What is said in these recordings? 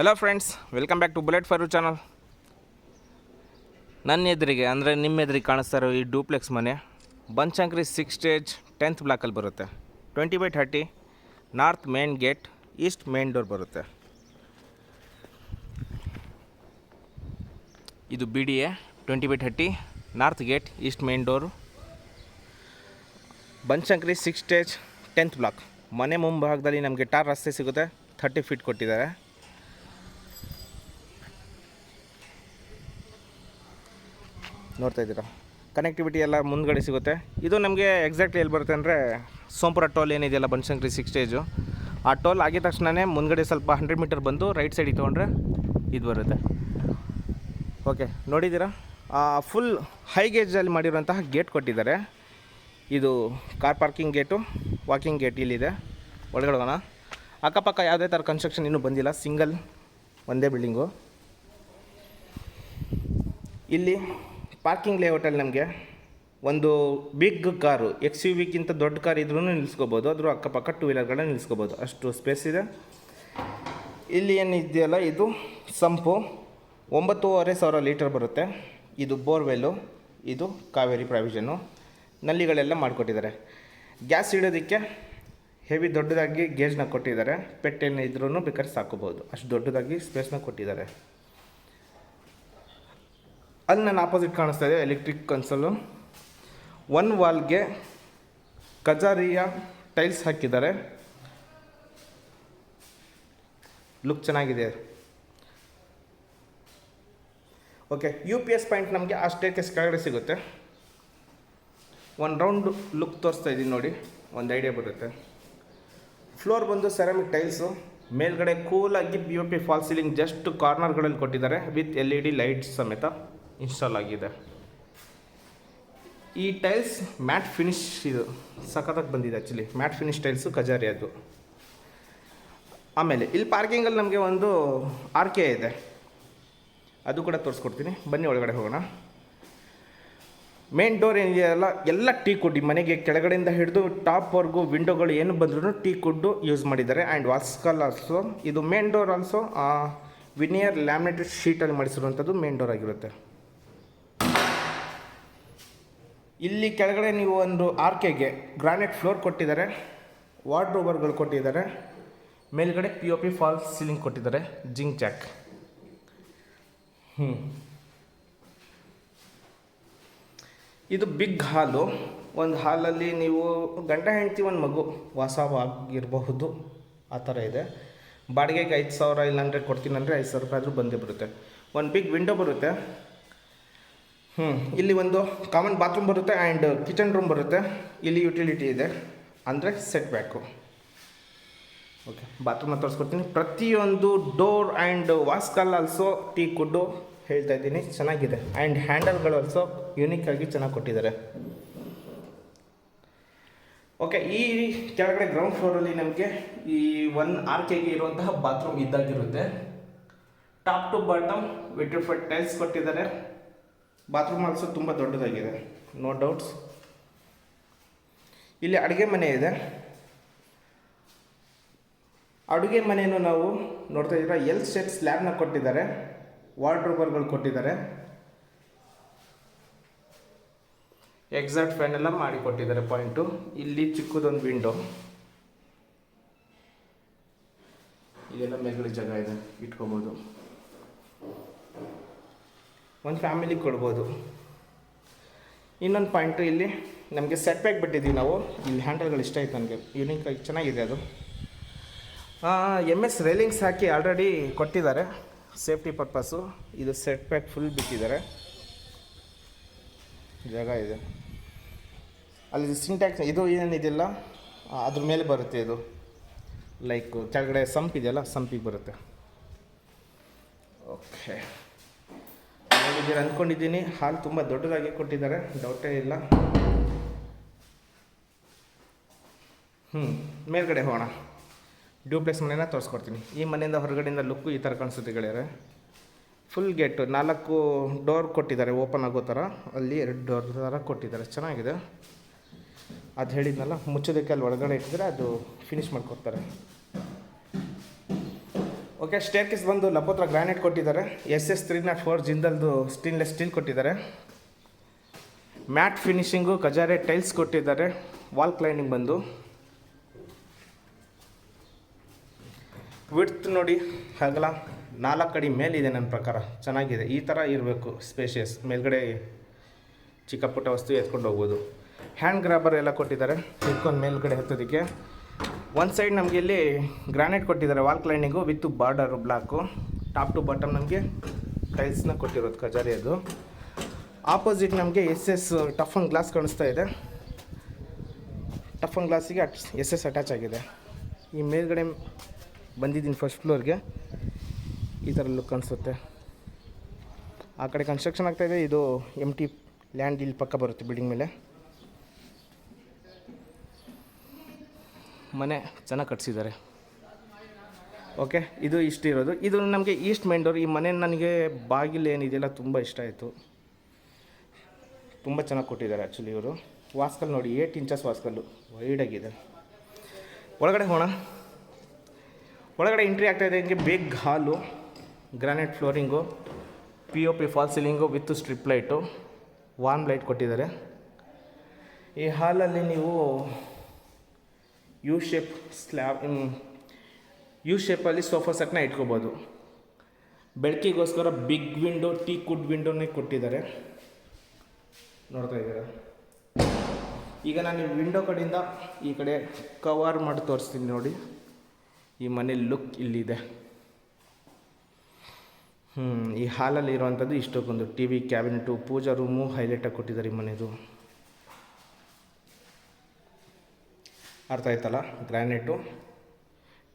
Hello friends welcome back to bullet four channel ನನ್ನ ಎದುರಿಗೆ, ಅಂದರೆ ನಿಮ್ಮ ಎದುರಿಗೆ ಕಾಣಿಸ್ತಾ ಇರೋ ಈ ಡೂಪ್ಲೆಕ್ಸ್ ಮನೆ ಬನ್ಶಂಕರಿ ಸಿಕ್ಸ್ ಸ್ಟೇಜ್ ಟೆಂತ್ ಬ್ಲಾಕಲ್ಲಿ ಬರುತ್ತೆ. Twenty by thirty north main gate east main door ಬರುತ್ತೆ. ಇದು B D A twenty by thirty north gate east main door Banashankari six stage tenth block ಮನೆ ಮುಂಭಾಗದಲ್ಲಿ ನಮಗೆ ಟಾರ್ ರಸ್ತೆ ಸಿಗುತ್ತೆ ಥರ್ಟಿ ಫೀಟ್ ಕೊಟ್ಟಿದ್ದಾರೆ. ನೋಡ್ತಾ ಇದ್ದೀರಾ? ಕನೆಕ್ಟಿವಿಟಿ ಎಲ್ಲ ಮುಂದ್ಗಡೆ ಸಿಗುತ್ತೆ. ಇದು ನಮಗೆ ಎಕ್ಸಾಕ್ಟ್ಲಿ ಎಲ್ಲಿ ಬರುತ್ತೆ ಅಂದರೆ ಸೋಂಪುರ ಟೋಲ್ ಏನಿದೆಯಲ್ಲ ಬನಶಂಕರಿ ಸಿಕ್ಸ್ ಸ್ಟೇಜು ಆ ಟೋಲ್ ಆಗಿದ ತಕ್ಷಣವೇ ಮುಂದ್ಗಡೆ ಸ್ವಲ್ಪ ಹಂಡ್ರೆಡ್ ಮೀಟರ್ ಬಂದು ರೈಟ್ ಸೈಡಿಗೆ ತೊಗೊಂಡ್ರೆ ಇದು ಬರುತ್ತೆ. ಓಕೆ ನೋಡಿದ್ದೀರಾ? ಫುಲ್ ಹೈ ಗೇಜಲ್ಲಿ ಮಾಡಿರುವಂತಹ ಗೇಟ್ ಕೊಟ್ಟಿದ್ದಾರೆ. ಇದು car parking gate walking gate ಇಲ್ಲಿದೆ. ಒಳಗಡೆ ಹೋಗೋಣ. ಅಕ್ಕಪಕ್ಕ ಯಾವುದೇ ಥರ ಕನ್ಸ್ಟ್ರಕ್ಷನ್ ಇನ್ನೂ ಬಂದಿಲ್ಲ. ಸಿಂಗಲ್ ಒಂದೇ ಬಿಲ್ಡಿಂಗು ಇಲ್ಲಿ ಪಾರ್ಕಿಂಗ್ ಲೇಔಟಲ್ಲಿ ನಮಗೆ ಒಂದು ಬಿಗ್ ಕಾರು ಎಕ್ಸ್ ಯು ವಿಗಿಂತ ದೊಡ್ಡ ಕಾರ್ ಇದ್ರೂ ನಿಲ್ಲಿಸ್ಕೋಬೋದು. ಅದ್ರ ಅಕ್ಕಪಕ್ಕ ಟೂ ವೀಲರ್ಗಳನ್ನ ನಿಲ್ಲಿಸ್ಕೋಬೋದು. ಅಷ್ಟು ಸ್ಪೇಸ್ ಇದೆ. ಇಲ್ಲಿ ಏನಿದೆಯಲ್ಲ, ಇದು ಸಂಪು. ಒಂಬತ್ತೂವರೆ ಸಾವಿರ ಲೀಟರ್ ಬರುತ್ತೆ. ಇದು ಬೋರ್ವೆಲ್ಲು ಇದು ಕಾವೇರಿ ಪ್ರಾವಿಷನ್ನು ನಲ್ಲಿಗಳೆಲ್ಲ ಮಾಡಿಕೊಟ್ಟಿದ್ದಾರೆ. ಗ್ಯಾಸ್ ಇಡೋದಕ್ಕೆ ಹೆವಿ ದೊಡ್ಡದಾಗಿ ಗೇಜ್ನ ಕೊಟ್ಟಿದ್ದಾರೆ. ಪೆಟ್ಟೇನಿದ್ರೂ ಬೇಕಾದ್ರೆ ಸಾಕೋಬೋದು ಅಷ್ಟು ದೊಡ್ಡದಾಗಿ ಸ್ಪೇಸ್ನ ಕೊಟ್ಟಿದ್ದಾರೆ. ಅಲ್ಲಿ ನನ್ನ ಆಪೋಸಿಟ್ ಕಾಣಿಸ್ತಾ ಇದೆ ಎಲೆಕ್ಟ್ರಿಕ್ ಕನ್ಸಲು ಒನ್ ವಾಲ್ಗೆ ಕಜಾರಿಯ ಟೈಲ್ಸ್ ಹಾಕಿದ್ದಾರೆ. ಲುಕ್ ಚೆನ್ನಾಗಿದೆ. Okay U P S point ನಮಗೆ ಆ ಸ್ಟೇರ್ಕೇಸ್ ಕೆಳಗಡೆ ಸಿಗುತ್ತೆ. ಒಂದು ರೌಂಡ್ ಲುಕ್ ತೋರಿಸ್ತಾ ಇದ್ದೀನಿ ನೋಡಿ, ಒಂದು ಐಡಿಯಾ ಬರುತ್ತೆ. ಫ್ಲೋರ್ ಬಂದು ಸೆರಾಮಿಕ್ ಟೈಲ್ಸು ಮೇಲ್ಗಡೆ ಕೂಲಾಗಿ P U P fall ceiling just ಕಾರ್ನರ್ಗಳಲ್ಲಿ ಕೊಟ್ಟಿದ್ದಾರೆ with L E D lights ಸಮೇತ. ಇನ್ಸ್ಟಾಲ್ ಆಗಿದೆ. ಈ ಟೈಲ್ಸ್ ಮ್ಯಾಟ್ ಫಿನಿಶ್ ಇದು ಸಖತ್ತಾಗಿ ಬಂದಿದೆ actually matt finish tiles Kajaria ಅದು. ಆಮೇಲೆ ಇಲ್ಲಿ ಪಾರ್ಕಿಂಗಲ್ಲಿ ನಮಗೆ ಒಂದು ಆರ್ ಕೆ ಇದೆ. ಅದು ಕೂಡ ತೋರಿಸ್ಕೊಡ್ತೀನಿ. ಬನ್ನಿ ಒಳಗಡೆ ಹೋಗೋಣ. ಮೇನ್ ಡೋರ್ ಏನಿದೆಯಲ್ಲ ಎಲ್ಲ ಟೀ ಕುಡ್ಡಿ ಮನೆಗೆ ಕೆಳಗಡೆಯಿಂದ ಹಿಡಿದು ಟಾಪ್ವರೆಗೂ ವಿಂಡೋಗಳು ಏನು ಬಂದ್ರೂ ಟೀ ಕುಡ್ಡು ಯೂಸ್ ಮಾಡಿದ್ದಾರೆ. ಆ್ಯಂಡ್ ವಾಸ್ಕಲ್ ಆಲ್ಸೋ ಇದು main door also veneer laminated ಶೀಟಲ್ಲಿ ಮಾಡಿಸಿರುವಂಥದ್ದು ಮೇನ್ ಡೋರ್ ಆಗಿರುತ್ತೆ. ಇಲ್ಲಿ ಕೆಳಗಡೆ ನೀವು ಒಂದು ಆರ್ಕೆಗೆ ಗ್ರಾನೈಟ್ ಫ್ಲೋರ್ ಕೊಟ್ಟಿದ್ದಾರೆ, ವಾರ್ಡ್ರೋಬರ್ಗಳು ಕೊಟ್ಟಿದ್ದಾರೆ, ಮೇಲ್ಗಡೆ P O P falls ceiling ಕೊಟ್ಟಿದ್ದಾರೆ, ಜಿಂಕ್ ಜಾಕ್. ಹ್ಞೂ ಇದು ಬಿಗ್ ಹಾಲು. ಒಂದು ಹಾಲಲ್ಲಿ ನೀವು ಗಂಡ ಹೆಂಡತಿ, ಒಂದು ಮಗು ವಾಸವಾಗಿರಬಹುದು. ಆ ಥರ ಇದೆ. ಬಾಡಿಗೆಗೆ ಐದು ಸಾವಿರ ಇಲ್ಲಾಂದರೆ ಕೊಡ್ತೀನಿ ಅಂದರೆ ಐದು ಸಾವಿರ ರೂಪಾಯಿ ಆದರೂ ಬಂದೇ ಬರುತ್ತೆ. ಒಂದು ಬಿಗ್ ವಿಂಡೋ ಬರುತ್ತೆ. ಹ್ಞೂ ಇಲ್ಲಿ ಒಂದು ಕಾಮನ್ ಬಾತ್ರೂಮ್ ಬರುತ್ತೆ ಆ್ಯಂಡ್ ಕಿಚನ್ ರೂಮ್ ಬರುತ್ತೆ. ಇಲ್ಲಿ ಯುಟಿಲಿಟಿ ಇದೆ. ಅಂದರೆ ಸೆಟ್ ಬ್ಯಾಕು ಓಕೆ ಬಾತ್ರೂಮ್ನ ತೋರಿಸ್ಕೊಡ್ತೀನಿ. ಪ್ರತಿಯೊಂದು ಡೋರ್ ಆ್ಯಂಡ್ ವಾಸ್ಕಲ್ ಆಲ್ಸೋ ಟೀ ಕುಡ್ಡು ಹೇಳ್ತಾ ಇದ್ದೀನಿ. ಚೆನ್ನಾಗಿದೆ. ಆ್ಯಂಡ್ ಹ್ಯಾಂಡಲ್ಗಳು ಆಲ್ಸೋ ಯೂನಿಕ್ ಆಗಿ ಚೆನ್ನಾಗಿ ಕೊಟ್ಟಿದ್ದಾರೆ. ಓಕೆ ಈ ಕೆಳಗಡೆ ಗ್ರೌಂಡ್ ಫ್ಲೋರಲ್ಲಿ ನಮಗೆ ಈ ಒನ್ ಆರ್ ಕೆಗೆ ಇರುವಂತಹ bathroom ಇದ್ದಾಗಿರುತ್ತೆ. Top to bottom vitrified tiles ಕೊಟ್ಟಿದ್ದಾರೆ. ಬಾತ್ರೂಮ್ ಆಲ್ಸು ತುಂಬ ದೊಡ್ಡದಾಗಿದೆ. ನೋ ಡೌಟ್ಸ್ ಇಲ್ಲಿ ಅಡುಗೆ ಮನೆ ಇದೆ. ಅಡುಗೆ ಮನೆಯನ್ನು ನಾವು ನೋಡ್ತಾ ಇದ್ದೀರಾ ಎಲ್ ಸೆಟ್ ಸ್ಲ್ಯಾಬ್ನ ಕೊಟ್ಟಿದ್ದಾರೆ. ವಾರ್ಡ್ರೋಬರ್ಗಳು ಕೊಟ್ಟಿದ್ದಾರೆ. ಎಕ್ಸಾಕ್ಟ್ ಫ್ಯಾನ್ ಎಲ್ಲ ಮಾಡಿ ಕೊಟ್ಟಿದ್ದಾರೆ ಪಾಯಿಂಟು ಇಲ್ಲಿ ಚಿಕ್ಕದೊಂದು ವಿಂಡೋ ಇದೆಲ್ಲ ಮೇಲ್ಗಡೆ ಜಾಗ ಇದೆ, ಇಟ್ಕೋಬೋದು. ಒಂದು ಫ್ಯಾಮಿಲಿ ಕೊಡ್ಬೋದು. ಇನ್ನೊಂದು ಪಾಯಿಂಟು ಇಲ್ಲಿ, ನಮಗೆ ಸೆಟ್ ಬ್ಯಾಕ್ ಬಿಟ್ಟಿದ್ದೀವಿ ನಾವು. ಇಲ್ಲಿ ಹ್ಯಾಂಡಲ್ಗಳು ಇಷ್ಟ ಆಯ್ತು ನನಗೆ ಯೂನಿಕ್ ಆಗಿ ಚೆನ್ನಾಗಿದೆ ಅದು. ಎಂ ಎಸ್ ರೈಲಿಂಗ್ಸ್ ಹಾಕಿ ಆಲ್ರೆಡಿ ಕೊಟ್ಟಿದ್ದಾರೆ. ಸೇಫ್ಟಿ ಪರ್ಪಸ್ಸು ಇದು ಸೆಟ್ ಬ್ಯಾಕ್ ಫುಲ್ ಬಿಟ್ಟಿದ್ದಾರೆ. ಜಾಗ ಇದೆ. ಅಲ್ಲಿ ಸಿಂಟ್ಯಾಕ್ಸ್ ಇದು ಏನಿದೆಯಲ್ಲ? ಅದ್ರ ಮೇಲೆ ಬರುತ್ತೆ ಇದು. ಲೈಕ್ ಕೆಳಗಡೆ ಸಂಪ್ ಇದೆಯಲ್ಲ ಸಂಪಿಗೆ ಬರುತ್ತೆ. ಓಕೆ ನೋಡಿದ್ದೀರ ಅಂದ್ಕೊಂಡಿದ್ದೀನಿ. ಹಾಲು ತುಂಬ ದೊಡ್ಡದಾಗಿ ಕೊಟ್ಟಿದ್ದಾರೆ. ಡೌಟೇ ಇಲ್ಲ. ಹ್ಞೂ ಮೇಲ್ಗಡೆ ಹೋಗೋಣ. ಡ್ಯೂಪ್ಲೆಕ್ಸ್ ಮನೇನ ತೋರಿಸ್ಕೊಡ್ತೀನಿ. ಈ ಮನೆಯಿಂದ ಹೊರಗಡೆಯಿಂದ ಲುಕ್ಕು ಈ ಥರ ಕಾಣಿಸುತ್ತೆ ಗೆಳೆಯರೆ. ಫುಲ್ ಗೇಟು ನಾಲ್ಕು ಡೋರ್ ಕೊಟ್ಟಿದ್ದಾರೆ. ಓಪನ್ ಆಗೋ ಥರ ಅಲ್ಲಿ ಎರಡು ಡೋರ್ ಥರ ಕೊಟ್ಟಿದ್ದಾರೆ. ಚೆನ್ನಾಗಿದೆ. ಅದು ಹೇಳಿದ್ನಲ್ಲ, ಮುಚ್ಚೋದಕ್ಕೆ ಅಲ್ಲಿ ಒಳಗಡೆ ಇಟ್ಟಿದ್ರೆ ಅದು ಫಿನಿಶ್ ಮಾಡ್ಕೊಡ್ತಾರೆ. ಓಕೆ ಸ್ಟೇರ್ ಕೇಸ್ ಬಂದು ಲಪೋತ್ರ ಗ್ರಾನೈಟ್ ಕೊಟ್ಟಿದ್ದಾರೆ. S S three not four ಜಿಂದಲ್ದು stainless steel ಕೊಟ್ಟಿದ್ದಾರೆ. ಮ್ಯಾಟ್ ಫಿನಿಶಿಂಗು ಕಜಾರೆ ಟೈಲ್ಸ್ ಕೊಟ್ಟಿದ್ದಾರೆ. ವಾಲ್ ಕ್ಲೈನಿಂಗ್ ಬಂದು. ವಿಡ್ತ್ ನೋಡಿ, ಅಗಲ ನಾಲ್ಕು ಅಡಿ ಮೇಲಿದೆ ನನ್ನ ಪ್ರಕಾರ. ಚೆನ್ನಾಗಿದೆ. ಈ ಥರ ಇರಬೇಕು ಸ್ಪೇಷಿಯಸ್ ಮೇಲ್ಗಡೆ ಚಿಕ್ಕ ಪುಟ್ಟ ವಸ್ತು ಎತ್ಕೊಂಡು ಹೋಗ್ಬೋದು. ಹ್ಯಾಂಡ್ ಗ್ರಾಬರ್ ಎಲ್ಲ ಕೊಟ್ಟಿದ್ದಾರೆ. ಇಟ್ಕೊಂಡು ಮೇಲ್ಗಡೆ ಹತ್ತೋದಕ್ಕೆ ಒಂದು ಸೈಡ್ ನಮಗೆ ಇಲ್ಲಿ ಗ್ರಾನೈಟ್ ಕೊಟ್ಟಿದ್ದಾರೆ wall cladding with border block top to bottom ನಮಗೆ ಟೈಲ್ಸ್ನ ಕೊಟ್ಟಿರೋದು ಕಜಾರಿ ಅದು. ಆಪೋಸಿಟ್ ನಮಗೆ ಎಸ್ ಎಸ್ ಟಫನ್ ಗ್ಲಾಸ್ ಕಾಣಿಸ್ತಾ ಇದೆ. ಟಫನ್ ಗ್ಲಾಸಿಗೆ ಅಟ್ ಎಸ್ ಎಸ್ ಅಟ್ಯಾಚ್ ಆಗಿದೆ. ಈ ಮೇಲ್ಗಡೆ ಬಂದಿದ್ದೀನಿ ಫಸ್ಟ್ ಫ್ಲೋರ್ಗೆ ಈ ಥರ ಲುಕ್ ಅನಿಸುತ್ತೆ ಆ ಕಡೆ ಕನ್ಸ್ಟ್ರಕ್ಷನ್ ಆಗ್ತಾಯಿದೆ ಇದು ಎಂ ಟಿ ಲ್ಯಾಂಡ್ ಇಲ್ಲಿ ಪಕ್ಕ ಬರುತ್ತೆ ಬಿಲ್ಡಿಂಗ್ ಮೇಲೆ. ಮನೆ ಚೆನ್ನಾಗಿ ಕಟ್ಸಿದ್ದಾರೆ. ಓಕೆ, ಇದು ಇಷ್ಟ ಇರೋದು ಇದು ನಮಗೆ ಈಸ್ಟ್ ಮೈನ್ ಈ ಮನೆ ನನಗೆ ಬಾಗಿಲು ಏನಿದೆಯಲ್ಲ, ತುಂಬ ಇಷ್ಟ ಆಯಿತು. ತುಂಬ ಚೆನ್ನಾಗಿ ಕೊಟ್ಟಿದ್ದಾರೆ ಆ್ಯಕ್ಚುಲಿ ಇವರು. ವಾಸ್ಕಲ್ ನೋಡಿ ಏಟ್ ಇಂಚಸ್ ವಾಸ್ಕಲ್ಲು ವೈಡಾಗಿದೆ ಒಳಗಡೆ ಹೋಣ ಒಳಗಡೆ ಎಂಟ್ರಿ ಆಗ್ತಾಯಿದೆ ಹಿಂಗೆ big hall granite flooring P O P fall ceiling with strip light warm light ಕೊಟ್ಟಿದ್ದಾರೆ. ಈ ಹಾಲಲ್ಲಿ ನೀವು ಯು ಶೇಪ್ ಸ್ಲ್ಯಾಬ್ ಯು ಶೇಪಲ್ಲಿ ಸೋಫಾ ಸೆಟ್ನ ಇಟ್ಕೋಬೋದು. ಬೆಳಕಿಗೋಸ್ಕರ ಬಿಗ್ ವಿಂಡೋ ಟೀ ಕುಡ್ ವಿಂಡೋನೇ ಕೊಟ್ಟಿದ್ದಾರೆ. ನೋಡ್ತಾ ಇದ್ದೀರಾ? ಈಗ ನಾನು ವಿಂಡೋ ಕಡೆಯಿಂದ ಈ ಕಡೆ ಕವರ್ ಮಾಡಿ ತೋರಿಸ್ತೀನಿ ನೋಡಿ. ಈ ಮನೆ ಲುಕ್ ಇಲ್ಲಿದೆ. ಹ್ಞೂ ಈ ಹಾಲಲ್ಲಿ ಇರುವಂಥದ್ದು ಇಷ್ಟಕ್ಕೊಂದು T V cabinet pooja room ಹೈಲೈಟಾಗಿ ಕೊಟ್ಟಿದ್ದಾರೆ ಈ ಮನೆದು. ಅರ್ಥ ಆಯ್ತಲ್ಲ? Granite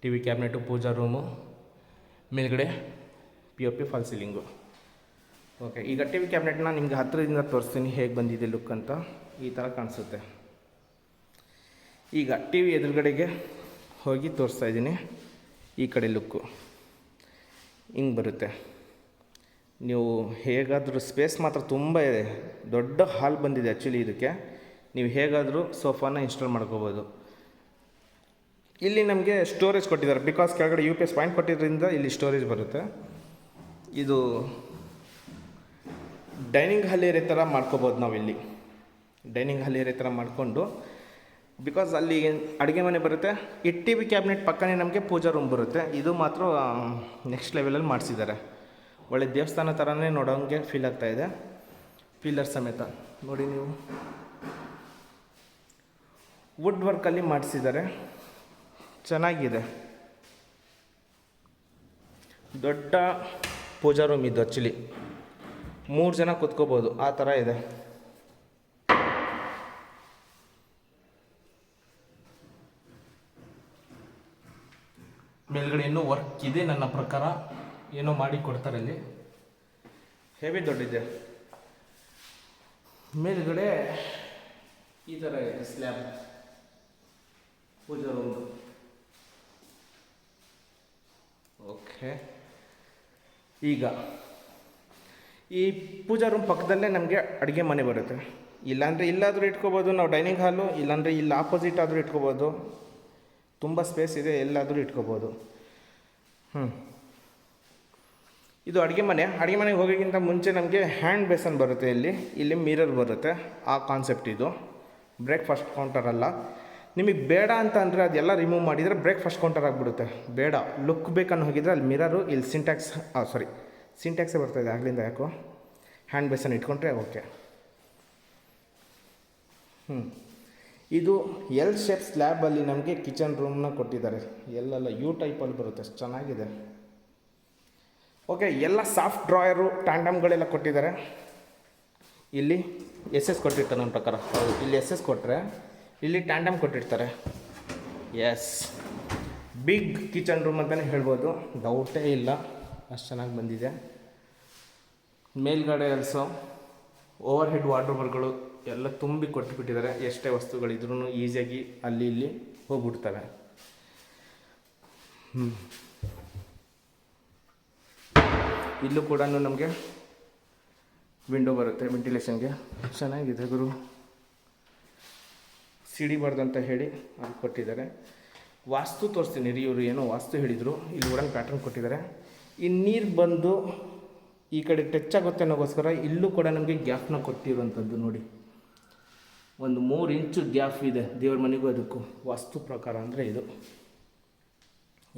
T V cabinet, pooja room, ಮೇಲ್ಗಡೆ P O P fall ceiling. Okay, ಈಗ ಟಿ ವಿ ಕ್ಯಾಬಿನೆಟ್ನ ನಿಮ್ಗೆ ಹತ್ತಿರದಿಂದ ತೋರಿಸ್ತೀನಿ ಹೇಗೆ ಬಂದಿದೆ ಲುಕ್ ಅಂತ. ಈ ಥರ ಕಾಣಿಸುತ್ತೆ. ಈಗ ಟಿ ವಿ ಎದುರುಗಡೆಗೆ ಹೋಗಿ ತೋರಿಸ್ತಾ ಇದ್ದೀನಿ. ಈ ಕಡೆ ಲುಕ್ಕು. ಹಿಂಗೆ ಬರುತ್ತೆ. ನೀವು ಹೇಗಾದರೂ ಸ್ಪೇಸ್ ಮಾತ್ರ ತುಂಬ ಇದೆ. ದೊಡ್ಡ ಹಾಲ್ ಬಂದಿದೆ ಆ್ಯಕ್ಚುಲಿ ಇದಕ್ಕೆ. ನೀವು ಹೇಗಾದರೂ ಸೋಫಾನ ಇನ್ಸ್ಟಾಲ್ ಮಾಡ್ಕೋಬೋದು. ಇಲ್ಲಿ ನಮಗೆ ಸ್ಟೋರೇಜ್ ಕೊಟ್ಟಿದ್ದಾರೆ. ಬಿಕಾಸ್ ಕೆಳಗಡೆ ಯು ಪಿ ಎಸ್ ಪಾಯಿಂಟ್ ಕೊಟ್ಟಿದ್ದರಿಂದ ಇಲ್ಲಿ ಸ್ಟೋರೇಜ್ ಬರುತ್ತೆ. ಇದು ಡೈನಿಂಗ್ ಹಾಲ್ ಏರಿಯಾ ಥರ ಮಾಡ್ಕೋಬೋದು ನಾವು ಇಲ್ಲಿ. ಡೈನಿಂಗ್ ಹಾಲ್ ಏರಿಯಾ ಥರ ಮಾಡಿಕೊಂಡು ಬಿಕಾಸ್ ಅಲ್ಲಿ ಅಡುಗೆ ಮನೆ ಬರುತ್ತೆ. ಈ ಟಿ ವಿ ಕ್ಯಾಬಿನೆಟ್ ಪಕ್ಕನೇ ನಮಗೆ ಪೂಜಾ ರೂಮ್ ಬರುತ್ತೆ. ಇದು ಮಾತ್ರ ನೆಕ್ಸ್ಟ್ ಲೆವೆಲಲ್ಲಿ ಮಾಡಿಸಿದ್ದಾರೆ. ಒಳ್ಳೆ ದೇವಸ್ಥಾನ ಥರನೇ ನೋಡೋಂಗೆ ಫೀಲ್ ಆಗ್ತಾ ಇದೆ. ಪಿಲ್ಲರ್ ಸಮೇತ. ನೋಡಿ ನೀವು. ವುಡ್ ವರ್ಕಲ್ಲಿ ಮಾಡಿಸಿದ್ದಾರೆ. ಚೆನ್ನಾಗಿದೆ. ದೊಡ್ಡ ಪೂಜಾ ರೂಮ್ ಇದು ಆ್ಯಕ್ಚುಲಿ ಮೂರು ಜನ ಕುತ್ಕೋಬೋದು, ಆ ಥರ ಇದೆ. ಮೇಲ್ಗಡೆ ಇನ್ನೂ ವರ್ಕ್ ಇದೆ ನನ್ನ ಪ್ರಕಾರ. ಏನೋ ಮಾಡಿ ಕೊಡ್ತಾರೆ ಅಲ್ಲಿ. ಹೆವಿ ದೊಡ್ಡಿದೆ. ಮೇಲ್ಗಡೆ ಈ ಥರ ಇದೆ ಸ್ಲ್ಯಾಬ್ ಪೂಜಾ ರೂಮ್ ಓಕೆ. ಈಗ, ಈ ಪೂಜಾ ರೂಮ್ ಪಕ್ಕದಲ್ಲೇ ನಮಗೆ ಅಡುಗೆ ಮನೆ ಬರುತ್ತೆ. ಇಲ್ಲಾಂದರೆ ಇಲ್ಲಾದರೂ ಇಟ್ಕೋಬೋದು, ನಾವು ಡೈನಿಂಗ್ ಹಾಲು ಇಲ್ಲಾಂದರೆ ಇಲ್ಲಿ ಆಪೋಸಿಟ್ ಆದರೂ ಇಟ್ಕೋಬೋದು. ತುಂಬ ಸ್ಪೇಸ್ ಇದೆ, ಎಲ್ಲಾದರೂ ಇಟ್ಕೋಬೋದು. ಹ್ಞೂ ಇದು ಅಡುಗೆ ಮನೆ. ಅಡುಗೆ ಮನೆಗೆ ಹೋಗೋಕ್ಕಿಂತ ಮುಂಚೆ ನಮಗೆ ಹ್ಯಾಂಡ್ ಬೇಸನ್ ಬರುತ್ತೆ ಇಲ್ಲಿ. ಇಲ್ಲಿ ಮಿರರ್ ಬರುತ್ತೆ. ಆ ಕಾನ್ಸೆಪ್ಟ್ ಇದು. ಬ್ರೇಕ್ಫಾಸ್ಟ್ ಕೌಂಟರ್ ಅಲ್ಲ. ನಿಮಗೆ ಬೇಡ ಅಂತ ಅಂದರೆ ಅದೆಲ್ಲ ರಿಮೂವ್ ಮಾಡಿದರೆ ಬ್ರೇಕ್ಫಾಸ್ಟ್ ಕೌಂಟರ್ ಆಗಿಬಿಡುತ್ತೆ. ಬೇಡ. ಲುಕ್ ಬೇಕನ್ನು ಹೋಗಿದ್ರೆ ಅಲ್ಲಿ ಮಿರರು ಇಲ್ಲಿ ಸಿಂಟ್ಯಾಕ್ಸ್ ಸಾರಿ ಸಿಂಟ್ಯಾಕ್ಸೇ ಬರ್ತಾಯಿದೆ ಆಗಲಿಂದ ಯಾಕೋ? ಹ್ಯಾಂಡ್ ಬೇಸನ್ ಇಟ್ಕೊಂಡ್ರೆ ಓಕೆ ಹ್ಞೂ ಇದು ಎಲ್ ಶೇಪ್ ಸ್ಲ್ಯಾಬಲ್ಲಿ ನಮಗೆ ಕಿಚನ್ ರೂಮ್ನ ಕೊಟ್ಟಿದ್ದಾರೆ. ಎಲ್ಲೆಲ್ಲ ಯು ಟೈಪಲ್ಲಿ ಬರುತ್ತೆ. ಚೆನ್ನಾಗಿದೆ. ಓಕೆ ಎಲ್ಲ ಸಾಫ್ಟ್ ಡ್ರಾಯರು ಟ್ಯಾಂಡಮ್ಗಳೆಲ್ಲ ಕೊಟ್ಟಿದ್ದಾರೆ. ಇಲ್ಲಿ ಎಸ್ ಎಸ್ ಕೊಟ್ಟಿರ್ತಾರೆ ನನ್ನ ಪ್ರಕಾರ. ಇಲ್ಲಿ ಎಸ್ ಎಸ್ ಕೊಟ್ಟರೆ ಇಲ್ಲಿ ಟ್ಯಾಂಡಮ್ ಕೊಟ್ಟಿರ್ತಾರೆ. ಎಸ್ ಬಿಗ್ ಕಿಚನ್ ರೂಮ್ ಅಂತಲೇ ಹೇಳ್ಬೋದು. ಡೌಟೇ ಇಲ್ಲ. ಅಷ್ಟು ಚೆನ್ನಾಗಿ ಬಂದಿದೆ. ಮೇಲ್ಗಡೆ ಅಲ್ಸೋ ಓವರ್ ಹೆಡ್ ವಾರ್ಡ್ರೋಬರ್ಗಳು ಎಲ್ಲ ತುಂಬಿ ಕೊಟ್ಟುಬಿಟ್ಟಿದ್ದಾರೆ ಎಷ್ಟೇ ವಸ್ತುಗಳಿದ್ರೂ ಈಸಿಯಾಗಿ ಅಲ್ಲಿ ಇಲ್ಲಿ ಹೋಗ್ಬಿಡ್ತವೆ. ಹ್ಞೂ ಇಲ್ಲೂ ಕೂಡ ನಮಗೆ ವಿಂಡೋ ಬರುತ್ತೆ ವೆಂಟಿಲೇಷನ್ಗೆ ಚೆನ್ನಾಗಿದೆ ಗುರು. ಸಿಡಿಬಾರ್ದು ಅಂತ ಹೇಳಿ ಅಲ್ಲಿ ಕೊಟ್ಟಿದ್ದಾರೆ. ವಾಸ್ತು ತೋರಿಸ್ತೀನಿ ರೀ ಇವರು ಏನೋ ವಾಸ್ತು ಹೇಳಿದರು, ಇಲ್ಲಿ ವುಡನ್ ಪ್ಯಾಟ್ರನ್ ಕೊಟ್ಟಿದ್ದಾರೆ. ಈ ನೀರು ಬಂದು ಈ ಕಡೆ ಟಚ್ ಆಗುತ್ತೆ ಅನ್ನೋಗೋಸ್ಕರ ಇಲ್ಲೂ ಕೂಡ ನಮಗೆ ಗ್ಯಾಪ್ನ ಕೊಟ್ಟಿರುವಂಥದ್ದು ನೋಡಿ. ಒಂದು ಮೂರು ಇಂಚು ಗ್ಯಾಪ್ ಇದೆ ದೇವ್ರ ಮನೆಗೂ ಅದಕ್ಕೂ. ವಾಸ್ತು ಪ್ರಕಾರ ಅಂದರೆ ಇದು.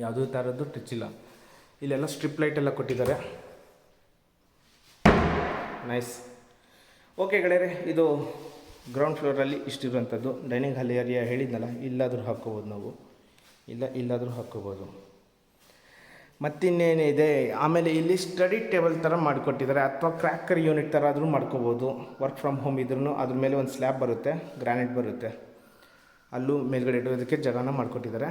ಯಾವುದೇ ಥರದ್ದು ಟಚ್ ಇಲ್ಲ. ಇಲ್ಲೆಲ್ಲ ಸ್ಟ್ರಿಪ್ ಲೈಟ್ ಎಲ್ಲ ಕೊಟ್ಟಿದ್ದಾರೆ. ನೈಸ್ ಓಕೆ ಗೆಳೆಯರೆ, ಇದು ಗ್ರೌಂಡ್ ಫ್ಲೋರಲ್ಲಿ ಇಷ್ಟಿರುವಂಥದ್ದು. ಡೈನಿಂಗ್ ಹಾಲ್ ಏರಿಯಾ ಹೇಳಿದ್ನಲ್ಲ, ಇಲ್ಲಾದರೂ ಹಾಕ್ಕೋಬೋದು ನಾವು. ಇಲ್ಲ, ಇಲ್ಲಾದರೂ ಹಾಕ್ಕೋಬೋದು. ಮತ್ತಿನ್ನೇನಿದೆ ಆಮೇಲೆ ಇಲ್ಲಿ ಸ್ಟಡಿ ಟೇಬಲ್ ಥರ ಮಾಡಿಕೊಟ್ಟಿದ್ದಾರೆ. ಅಥವಾ ಕ್ರ್ಯಾಕರ್ ಯೂನಿಟ್ ಥರ ಆದರೂ ಮಾಡ್ಕೋಬೋದು. ವರ್ಕ್ ಫ್ರಮ್ ಹೋಮ್ ಇದ್ರೂ ಅದ್ರ ಮೇಲೆ ಒಂದು ಸ್ಲ್ಯಾಬ್ ಬರುತ್ತೆ ಗ್ರಾನೈಟ್ ಬರುತ್ತೆ. ಅಲ್ಲೂ ಮೇಲ್ಗಡೆ ಇಡೋದಕ್ಕೆ ಜಾಗನ ಮಾಡಿಕೊಟ್ಟಿದ್ದಾರೆ.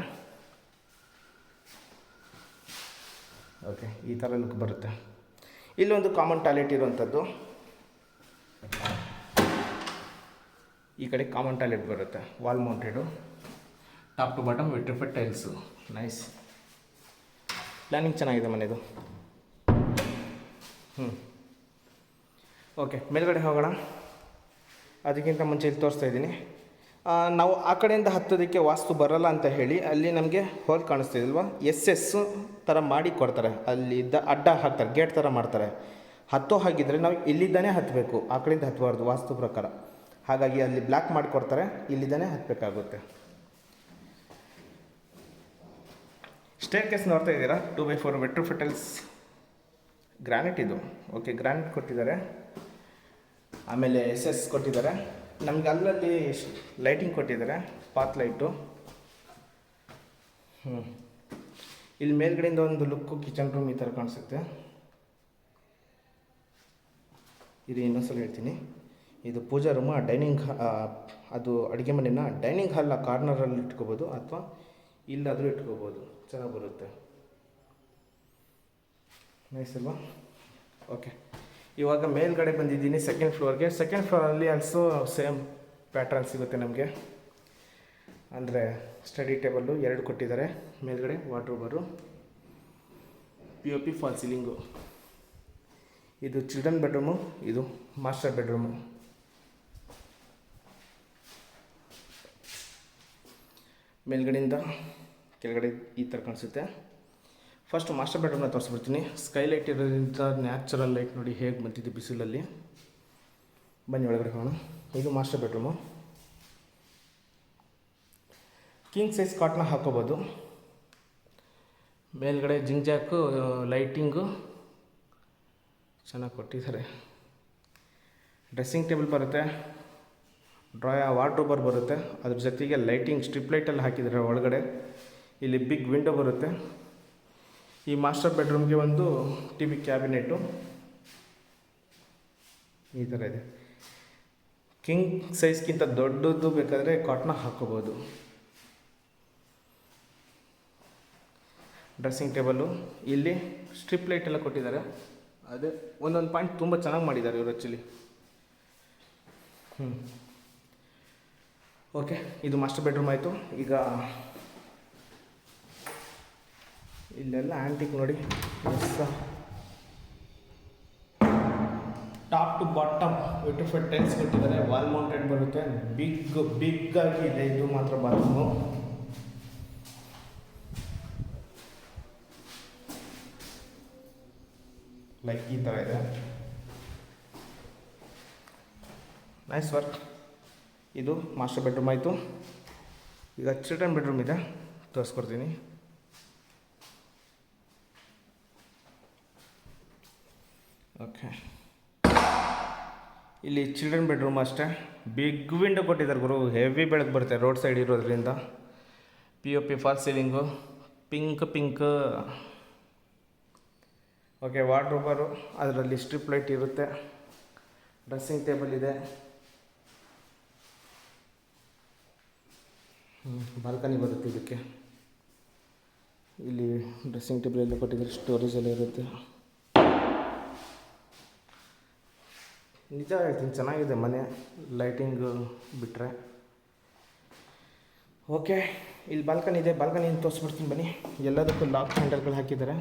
ಓಕೆ ಈ ಥರ ಲುಕ್ ಬರುತ್ತೆ. ಇಲ್ಲೊಂದು ಕಾಮನ್ ಟಾಯ್ಲೆಟ್ ಇರುವಂಥದ್ದು. ಈ ಕಡೆ ಕಾಮನ್ ಟಾಯ್ಲೆಟ್ ಬರುತ್ತೆ wall mounted top to bottom vitrified tiles nice planning ಚೆನ್ನಾಗಿದೆ ಮನೆದು. ಹ್ಞೂ ಓಕೆ ಮೇಲ್ಗಡೆ ಹೋಗೋಣ. ಅದಕ್ಕಿಂತ ಮುಂಚೆ ಇಲ್ಲಿ ತೋರಿಸ್ತಾ ಇದ್ದೀನಿ. ನಾವು ಆ ಕಡೆಯಿಂದ ಹತ್ತೋದಕ್ಕೆ ವಾಸ್ತು ಬರಲ್ಲ ಅಂತ ಹೇಳಿ ಅಲ್ಲಿ ನಮಗೆ ಹೋಲ್ ಕಾಣಿಸ್ತಿದಿಲ್ವಾ ಎಸ್ ಎಸ್ ಥರ ಮಾಡಿ ಕೊಡ್ತಾರೆ. ಅಲ್ಲಿದ್ದ ಅಡ್ಡ ಹಾಕ್ತಾರೆ ಗೇಟ್ ಥರ ಮಾಡ್ತಾರೆ. ಹತ್ತೋ ಹಾಗಿದ್ರೆ ನಾವು ಇಲ್ಲಿದ್ದಾನೆ ಹತ್ತಬೇಕು ಆ ಕಡೆಯಿಂದ ಹತ್ತಬಾರ್ದು ವಾಸ್ತು ಪ್ರಕಾರ. ಹಾಗಾಗಿ ಅಲ್ಲಿ ಬ್ಲ್ಯಾಕ್ ಮಾಡಿಕೊಡ್ತಾರೆ ಇಲ್ಲಿದ್ದಾನೆ ಹತ್ತಬೇಕಾಗುತ್ತೆ ಸ್ಟೇರ್ ಕೇಸ್ ನೋಡ್ತಾ ಇದ್ದೀರಾ? Two by four vitrified granite ಇದು. ಓಕೆ, ಗ್ರಾನೈಟ್ ಕೊಟ್ಟಿದ್ದಾರೆ. ಆಮೇಲೆ ಎಸ್ ಎಸ್ ಕೊಟ್ಟಿದ್ದಾರೆ. ನಮ್ಗೆ ಅಲ್ಲಲ್ಲಿ ಲೈಟಿಂಗ್ ಕೊಟ್ಟಿದ್ದಾರೆ, ಪಾತ್ ಲೈಟು. ಹ್ಞೂ ಇಲ್ಲಿ ಮೇಲ್ಗಡೆಯಿಂದ ಒಂದು ಲುಕ್ಕು ಕಿಚನ್ ರೂಮ್ ಈ ಥರ ಕಾಣಿಸುತ್ತೆ. ಇದು ಇನ್ನೊಂದ್ಸಲ ಹೇಳ್ತೀನಿ. ಇದು ಪೂಜಾ ರೂಮ ಡೈನಿಂಗ್ ಅದು ಅಡುಗೆ ಮನೆನ ಡೈನಿಂಗ್ ಹಾಲ್ನ ಕಾರ್ನರಲ್ಲಿ ಇಟ್ಕೋಬೋದು ಅಥವಾ ಇಲ್ಲಾದರೂ ಇಟ್ಕೋಬೋದು. ಚೆನ್ನಾಗಿ ಬರುತ್ತೆ. ನೈಸ್ ಅಲ್ವಾ? ಓಕೆ ಇವಾಗ ಮೇಲ್ಗಡೆ ಬಂದಿದ್ದೀನಿ ಸೆಕೆಂಡ್ ಫ್ಲೋರ್ಗೆ ಸೆಕೆಂಡ್ ಫ್ಲೋರಲ್ಲಿ ಆಲ್ಸೋ ಸೇಮ್ ಪ್ಯಾಟ್ರನ್ ಸಿಗುತ್ತೆ ನಮಗೆ. ಅಂದರೆ ಸ್ಟಡಿ ಟೇಬಲ್ಲು ಎರಡು ಕೊಟ್ಟಿದ್ದಾರೆ. ಮೇಲ್ಗಡೆ wardrobe P O P fall ceiling ಇದು ಚಿಲ್ಡ್ರನ್ ಬೆಡ್ರೂಮು ಇದು ಮಾಸ್ಟರ್ ಬೆಡ್ರೂಮು ಮೇಲ್ಗಡೆಯಿಂದ ಕೆಳಗಡೆ ಈ ಥರ ಕಾಣಿಸುತ್ತೆ. ಫಸ್ಟ್ ಮಾಸ್ಟರ್ ಬೆಡ್ರೂಮ್ನ ತೋರಿಸ್ಬಿಡ್ತೀನಿ. ಸ್ಕೈಲೈಟ್ ಇರೋದ್ರಿಂದ ನ್ಯಾಚುರಲ್ ಲೈಟ್ ನೋಡಿ ಹೇಗೆ ಬಂತಿದೆ ಬಿಸಿಲಲ್ಲಿ. ಬನ್ನಿ ಒಳಗಡೆ ಹೋಗೋಣ. ಇದು ಮಾಸ್ಟರ್ ಬೆಡ್ರೂಮು ಕಿಂಗ್ ಸೈಜ್ ಕಾಟ್ನ ಹಾಕೋಬೋದು. ಮೇಲ್ಗಡೆ ಜಿಂಗ್ಜಾಕು ಲೈಟಿಂಗು ಚೆನ್ನಾಗಿ ಕೊಟ್ಟಿದ್ದಾರೆ. ಡ್ರೆಸ್ಸಿಂಗ್ ಟೇಬಲ್ ಬರುತ್ತೆ. ಡ್ರಾಯ ವಾರ್ಡ್ರೋಬರ್ ಬರುತ್ತೆ. ಅದ್ರ ಜೊತೆಗೆ ಲೈಟಿಂಗ್ ಸ್ಟ್ರಿಪ್ ಲೈಟಲ್ಲಿ ಹಾಕಿದ್ದಾರೆ ಒಳಗಡೆ ಇಲ್ಲಿ ಬಿಗ್ ವಿಂಡೋ ಬರುತ್ತೆ. ಈ ಮಾಸ್ಟರ್ ಬೆಡ್ರೂಮ್ಗೆ ಒಂದು ಟಿ ವಿ ಕ್ಯಾಬಿನೆಟ್ಟು ಈ ಥರ ಇದೆ. ಕಿಂಗ್ ಸೈಜ್ಗಿಂತ ದೊಡ್ಡದು ಬೇಕಾದರೆ ಕಾಟ್ನ ಹಾಕೋಬೋದು. ಡ್ರೆಸ್ಸಿಂಗ್ ಟೇಬಲ್ಲು ಇಲ್ಲಿ ಸ್ಟ್ರಿಪ್ ಲೈಟ್ ಎಲ್ಲ ಕೊಟ್ಟಿದ್ದಾರೆ. ಅದೇ ಒಂದೊಂದು ಪಾಯಿಂಟ್ ತುಂಬ ಚೆನ್ನಾಗಿ ಮಾಡಿದ್ದಾರೆ ಇವರು ಆ್ಯಕ್ಚುಲಿ ಹ್ಞೂ ಓಕೆ, ಇದು ಮಾಸ್ಟರ್ ಬೆಡ್ರೂಮ್ ಆಯಿತು. ಈಗ ಇಲ್ಲೆಲ್ಲ ಆ್ಯಂಟಿಕ್ ನೋಡಿ. Top to bottom vitrified tiles ಕೊಟ್ಟಿದ್ದಾರೆ. ವಾಲ್ ಮೌಂಟೆಡ್ ಬರುತ್ತೆ. ಬಿಗ್ ಬಿಗ್ ಆಗಿ ಇದೆ. ಇದು ಮಾತ್ರ ಬಾತ್ರೂಮು ಲೈಕ್ ಈ ಥರ ಇದೆ. ನೈಸ್ ವರ್ಕ್ ಇದು ಮಾಸ್ಟರ್ ಬೆಡ್ರೂಮ್ ಆಯಿತು. ಈಗ ಚಿಲ್ಡ್ರನ್ ಬೆಡ್ರೂಮ್ ಇದೆ. ತೋರಿಸ್ಕೊಡ್ತೀನಿ. ಓಕೆ ಇಲ್ಲಿ ಚಿಲ್ಡ್ರನ್ ಬೆಡ್ರೂಮ್ ಅಷ್ಟೇ. ಬಿಗ್ ವಿಂಡೋ ಕೊಟ್ಟಿದ್ದಾರೆ ಗುರು. ಹೆವಿ ಬೆಳಕು ಬರುತ್ತೆ ರೋಡ್ ಸೈಡ್ ಇರೋದ್ರಿಂದ. P O P fall ceiling pink pink okay wardrobe ಅದರಲ್ಲಿ ಸ್ಟ್ರಿಪ್ ಲೈಟ್ ಇರುತ್ತೆ. ಡ್ರೆಸ್ಸಿಂಗ್ ಟೇಬಲ್ ಇದೆ. ಬಾಲ್ಕನಿ ಬರುತ್ತೆ ಇದಕ್ಕೆ. ಇಲ್ಲಿ ಡ್ರೆಸ್ಸಿಂಗ್ ಟೇಬಲ್ ಎಲ್ಲ ಕೊಟ್ಟಿದ್ದಾರೆ ಸ್ಟೋರೇಜ್ ಎಲ್ಲ ಇರುತ್ತೆ. ನಿಜ ಹೇಳ್ತೀನಿ, ಚೆನ್ನಾಗಿದೆ ಮನೆ ಲೈಟಿಂಗ್ ಬಿಟ್ಟರೆ ಓಕೆ ಇಲ್ಲಿ ಬಾಲ್ಕನಿ ಇದೆ, ಬಾಲ್ಕನಿ ತೋರಿಸ್ಬಿಡ್ತೀನಿ ಬನ್ನಿ. ಎಲ್ಲದಕ್ಕೂ ಲಾಕ್ ಹ್ಯಾಂಡಲ್ಗಳು ಹಾಕಿದ್ದಾರೆ.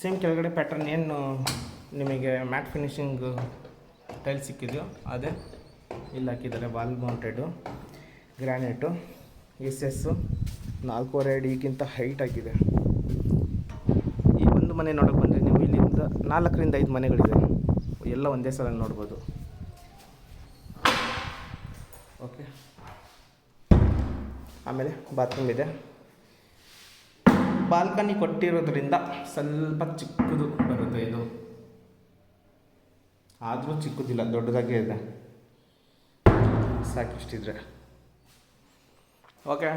ಸೇಮ್ ಕೆಳಗಡೆ ಪ್ಯಾಟರ್ನ್ ಏನು ನಿಮಗೆ ಮ್ಯಾಟ್ ಫಿನಿಷಿಂಗ್ ಟೈಲ್ ಸಿಕ್ಕಿದೆಯೋ ಅದೇ ಇಲ್ಲಿ ಹಾಕಿದ್ದಾರೆ wall mounted granite S S ನಾಲ್ಕೂವರೆ ಅಡಿಗಿಂತ ಹೈಟ್ ಆಗಿದೆ. ಈ ಒಂದು ಮನೆ ನೋಡೋಕೆ ಬಂದರೆ ನೀವು ಇಲ್ಲಿಂದ ನಾಲ್ಕರಿಂದ ಐದು ಮನೆಗಳಿದೆ. ಎಲ್ಲ ಒಂದೇ ಸಲ ನೋಡ್ಬೋದು. ಓಕೆ ಆಮೇಲೆ ಬಾತ್ರೂಮ್ ಇದೆ. ಬಾಲ್ಕನಿ ಕೊಟ್ಟಿರೋದ್ರಿಂದ ಸ್ವಲ್ಪ ಚಿಕ್ಕದು ಬರುತ್ತೆ ಇದು. ಆದರೂ ಚಿಕ್ಕದಿಲ್ಲ, ದೊಡ್ಡದಾಗೇ ಇದೆ. ಸಾಕಿಷ್ಟಿದ್ರೆ. ಓಕೆ,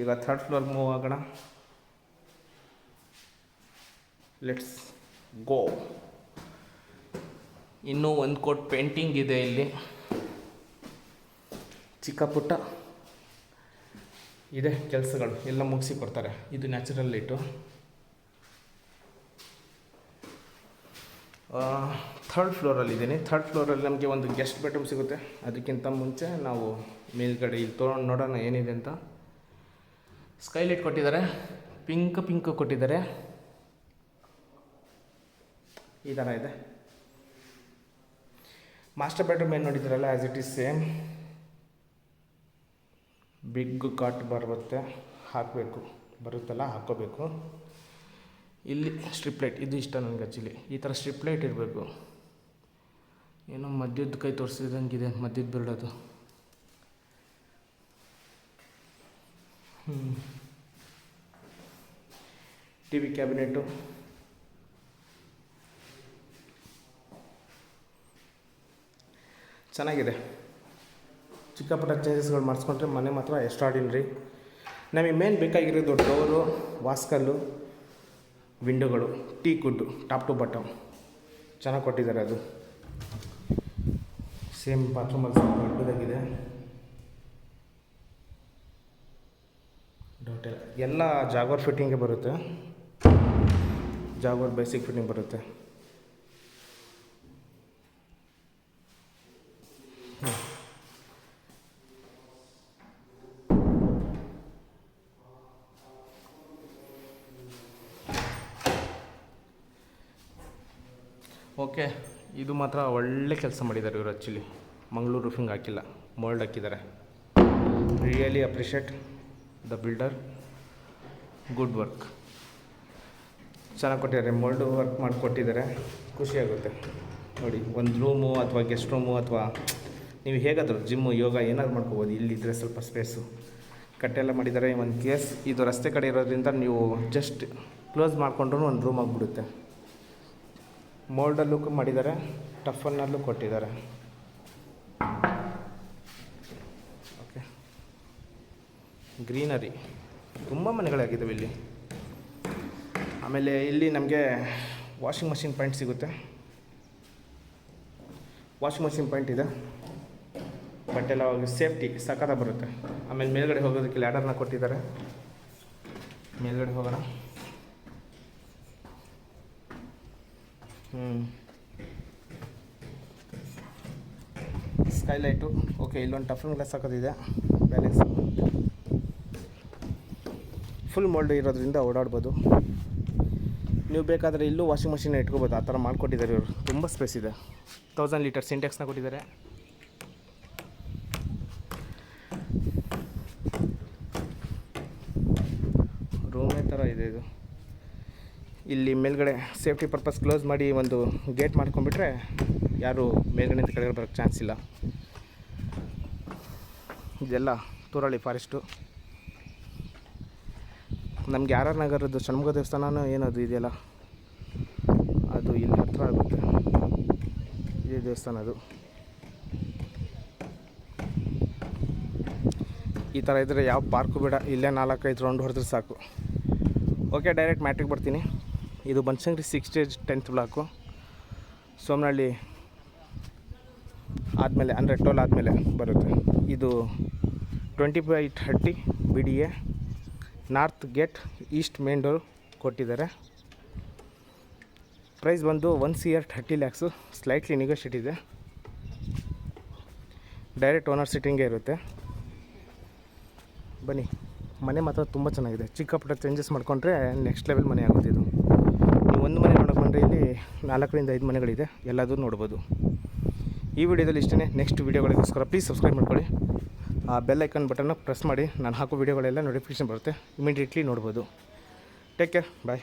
ಈಗ ಥರ್ಡ್ ಫ್ಲೋರ್ ಮೂವ್ ಆಗೋಣ. ಲೆಟ್ಸ್ ಗೋ ಇನ್ನೂ ಒಂದು ಕೋಟ್ ಪೇಂಟಿಂಗ್ ಇದೆ ಇಲ್ಲಿ. ಚಿಕ್ಕ ಪುಟ್ಟ. ಇದೆ ಕೆಲಸಗಳು, ಎಲ್ಲ ಮುಗಿಸಿ ಕೊಡ್ತಾರೆ. ಇದು ನ್ಯಾಚುರಲ್ ಲೈಟು ಥರ್ಡ್ ಫ್ಲೋರಲ್ಲಿದ್ದೀನಿ ಥರ್ಡ್ ಫ್ಲೋರಲ್ಲಿ ನಮಗೆ ಒಂದು ಗೆಸ್ಟ್ ಬೆಡ್ರೂಮ್ ಸಿಗುತ್ತೆ. ಅದಕ್ಕಿಂತ ಮುಂಚೆ ನಾವು ಮೇಲ್ಗಡೆ ಇಲ್ಲಿ ತೊಗೊಂಡು ನೋಡೋಣ ಏನಿದೆ ಅಂತ. ಸ್ಕೈಲೈಟ್ ಕೊಟ್ಟಿದ್ದಾರೆ. ಪಿಂಕ್ ಪಿಂಕ್ ಕೊಟ್ಟಿದ್ದಾರೆ. ಈ ಥರ ಇದೆ. ಮಾಸ್ಟರ್ ಬೆಡ್ರೂಮ್ ಏನು ನೋಡಿದ್ರಲ್ಲ as it is same big cot ಬರುತ್ತೆ. ಹಾಕಬೇಕು. ಬರುತ್ತಲ್ಲ, ಹಾಕ್ಕೋಬೇಕು. ಇಲ್ಲಿ ಸ್ಟ್ರಿಪ್ ಲೈಟ್ ಇದು ಇಷ್ಟ ನನಗೆ ಆ್ಯಕ್ಚುಲಿ ಈ ಥರ ಸ್ಟ್ರಿಪ್ ಲೈಟ್ ಇರಬೇಕು. ಏನೋ ಮದ್ಯದ ಕೈ ತೋರಿಸಿದಂಗಿದೆ ಮದ್ಯದ ಬಿಡೋದು ಟಿ ವಿ ಕ್ಯಾಬಿನೆಟ್ಟು ಚೆನ್ನಾಗಿದೆ. ಚಿಕ್ಕಪುಟ್ಟ ಚೇಂಜಸ್ಗಳು ಮಾಡಿಸ್ಕೊಂಡ್ರೆ ಮನೆ ಮಾತ್ರ ಎಕ್ಸ್ಟ್ರಾಡಿನರಿ ನಮಗೆ ಮೇನ್ ಬೇಕಾಗಿರೋದು ಡೋರು ವಾಸ್ಕಲ್ಲು ವಿಂಡೋಗಳು teak wood top to bottom ಚೆನ್ನಾಗಿ ಕೊಟ್ಟಿದ್ದಾರೆ ಅದು. ಸೇಮ್ ಬಾತ್ರೂಮಲ್ಲಿ ಸ್ವಲ್ಪ ದೊಡ್ಡದಾಗಿದೆ. ಇಲ್ಲ ಎಲ್ಲ ಜಾಗೋರ್ ಫಿಟ್ಟಿಂಗೇ ಬರುತ್ತೆ. ಜಾಗೋರ್ ಬೇಸಿಕ್ ಫಿಟ್ಟಿಂಗ್ ಬರುತ್ತೆ. ಓಕೆ, ಇದು ಮಾತ್ರ ಒಳ್ಳೆ ಕೆಲಸ ಮಾಡಿದ್ದಾರೆ ಇವರು ಆ್ಯಕ್ಚುಲಿ ಮಂಗಳೂರು ರೂಫಿಂಗ್ ಹಾಕಿಲ್ಲ. ಮೋಲ್ಡ್ ಹಾಕಿದ್ದಾರೆ. Really appreciate the builder good work ಚೆನ್ನಾಗಿ ಕೊಟ್ಟಿದ್ದಾರೆ ಮೋಲ್ಡ್ ವರ್ಕ್ ಮಾಡಿಕೊಟ್ಟಿದ್ದಾರೆ ಖುಷಿಯಾಗುತ್ತೆ ನೋಡಿ, ಒಂದು ರೂಮು ಅಥವಾ ಗೆಸ್ಟ್ ರೂಮು ಅಥವಾ ನೀವು ಹೇಗಾದರೂ ಜಿಮ್ಮು ಯೋಗ ಏನಾದ್ರು ಮಾಡ್ಕೋಬೋದು. ಇಲ್ಲಿದ್ದರೆ ಸ್ವಲ್ಪ ಸ್ಪೇಸು ಕಟ್ಟೆಲ್ಲ ಮಾಡಿದ್ದಾರೆ, ಒಂದು ಕೇಸ್ ಇದು ರಸ್ತೆ ಕಡೆ ಇರೋದ್ರಿಂದ ನೀವು ಜಸ್ಟ್ ಕ್ಲೋಸ್ ಮಾಡಿಕೊಂಡ್ರೂ ಒಂದು ರೂಮ್ ಆಗಿಬಿಡುತ್ತೆ. ಮೋಲ್ಡಲ್ಲೂ ಮಾಡಿದ್ದಾರೆ ಟಫನ್ನಲ್ಲೂ ಕೊಟ್ಟಿದ್ದಾರೆ. ಓಕೆ ಗ್ರೀನರಿ ತುಂಬ ಮನೆಗಳಾಗಿದ್ದಾವೆ ಇಲ್ಲಿ. ಆಮೇಲೆ ಇಲ್ಲಿ ನಮಗೆ ವಾಷಿಂಗ್ ಮಷಿನ್ ಪಾಯಿಂಟ್ ಸಿಗುತ್ತೆ. ವಾಷಿಂಗ್ ಮಷಿನ್ ಪಾಯಿಂಟ್ ಇದೆ. ಬಟ್ ಎಲ್ಲ ಸೇಫ್ಟಿ ಸಖತ ಬರುತ್ತೆ. ಆಮೇಲೆ ಮೇಲ್ಗಡೆ ಹೋಗೋದಕ್ಕೆ ಲ್ಯಾಡರ್ನ ಕೊಟ್ಟಿದ್ದಾರೆ. ಮೇಲ್ಗಡೆ ಹೋಗೋಣ. ಹ್ಞೂ ಸ್ಕೈಲೈಟು ಓಕೆ ಇಲ್ಲೊಂದು ಟಫನ್ ಗ್ಲಾಸ್ ಹಾಕೋದಿದೆ. ಬ್ಯಾಲೆನ್ಸ್ ಫುಲ್ ಮೋಲ್ಡ್ ಇರೋದ್ರಿಂದ ಓಡಾಡ್ಬೋದು. ನೀವು ಬೇಕಾದರೆ ಇಲ್ಲೂ ವಾಷಿಂಗ್ ಮಷಿನ್ ಇಟ್ಕೋಬೋದು. ಆ ಥರ ಮಾಡಿಕೊಟ್ಟಿದ್ದಾರೆ ಇವರು. ತುಂಬ ಸ್ಪೇಸ್ ಇದೆ. ತೌಸಂಡ್ ಲೀಟರ್ ಸಿಂಟೆಕ್ಸ್ನ ಕೊಟ್ಟಿದ್ದಾರೆ. ರೂಮೇ ಥರ ಇದೆ ಇದು. ಇಲ್ಲಿ ಮೇಲ್ಗಡೆ ಸೇಫ್ಟಿ ಪರ್ಪಸ್ ಕ್ಲೋಸ್ ಮಾಡಿ ಒಂದು ಗೇಟ್ ಮಾಡ್ಕೊಂಡ್ಬಿಟ್ರೆ ಯಾರು ಮೇಲ್ಗಡೆಯಿಂದ ಕೆಳಗಡೆ ಬರೋಕ್ಕೆ ಚಾನ್ಸ್ ಇಲ್ಲ. ಇದೆಲ್ಲ ತೂರಳ್ಳಿ ಫಾರೆಸ್ಟು ನಮಗೆ ಆರ್ ನಗರದ್ದು, ಷಣ್ಮುಖ ದೇವಸ್ಥಾನನೂ ಏನದು ಇದೆಯಲ್ಲ? ಅದು ಇಲ್ಲಿ ಹತ್ರ ಆಗುತ್ತೆ. ಇದೇ ದೇವಸ್ಥಾನ ಅದು. ಈ ಥರ ಇದ್ದರೆ ಯಾವ ಪಾರ್ಕು ಬೇಡ, ಇಲ್ಲೇ ನಾಲ್ಕೈದು ರೌಂಡ್ ಹೊಡೆದ್ರೆ ಸಾಕು. ಓಕೆ, ಡೈರೆಕ್ಟ್ ಮ್ಯಾಟ್ರಿಕ್ ಬರ್ತೀನಿ. ಇದು Banashankari six stage tenth block. Somanahalli ಆದಮೇಲೆ, ಅಂದರೆ ಟೋಲ್ ಆದಮೇಲೆ ಬರುತ್ತೆ. ಇದು twenty by thirty B D A north gate east main door ಕೊಟ್ಟಿದ್ದಾರೆ. ಪ್ರೈಸ್ ಬಂದು ಒನ್ ಸಿ ಇಯರ್ ಥರ್ಟಿ ಲ್ಯಾಕ್ಸು ಸ್ಲೈಟ್ಲಿ ನೆಗೋಷಿಯೇಟ್ ಇದೆ. ಡೈರೆಕ್ಟ್ ಓನರ್ ಸಿಟ್ಟಿಂಗೇ ಇರುತ್ತೆ. ಬನ್ನಿ, ಮನೆ ಮಾತ್ರ ತುಂಬ ಚೆನ್ನಾಗಿದೆ. ಚಿಕ್ಕ ಪುಟ್ಟ ಚೇಂಜಸ್ ಮಾಡಿಕೊಂಡ್ರೆ ನೆಕ್ಸ್ಟ್ ಲೆವೆಲ್ ಮನೆ ಆಗುತ್ತೆ ಇದು. ನೀವು ಒಂದು ಮನೆ ನೋಡೋಕೆ ಬಂದರೆ ಇಲ್ಲಿ ನಾಲ್ಕರಿಂದ ಐದು ಮನೆಗಳಿದೆ. ಎಲ್ಲದೂ ನೋಡ್ಬೋದು. ಈ ವಿಡಿಯೋದಲ್ಲಿ ಇಷ್ಟೇ ನೆಕ್ಸ್ಟ್ ವೀಡಿಯೋಗಳಿಗೋಸ್ಕರ ಪ್ಲೀಸ್ ಸಬ್ಸ್ಕ್ರೈಬ್ ಮಾಡ್ಕೊಳ್ಳಿ. ಆ ಬೆಲ್ ಐಕನ್ ಬಟನ್ನ ಪ್ರೆಸ್ ಮಾಡಿ. ನಾನು ಹಾಕೋ ವೀಡಿಯೋಗಳೆಲ್ಲ ನೋಟಿಫಿಕೇಷನ್ ಬರುತ್ತೆ. ಇಮಿಡಿಯೇಟ್ಲಿ ನೋಡ್ಬೋದು. Take care bye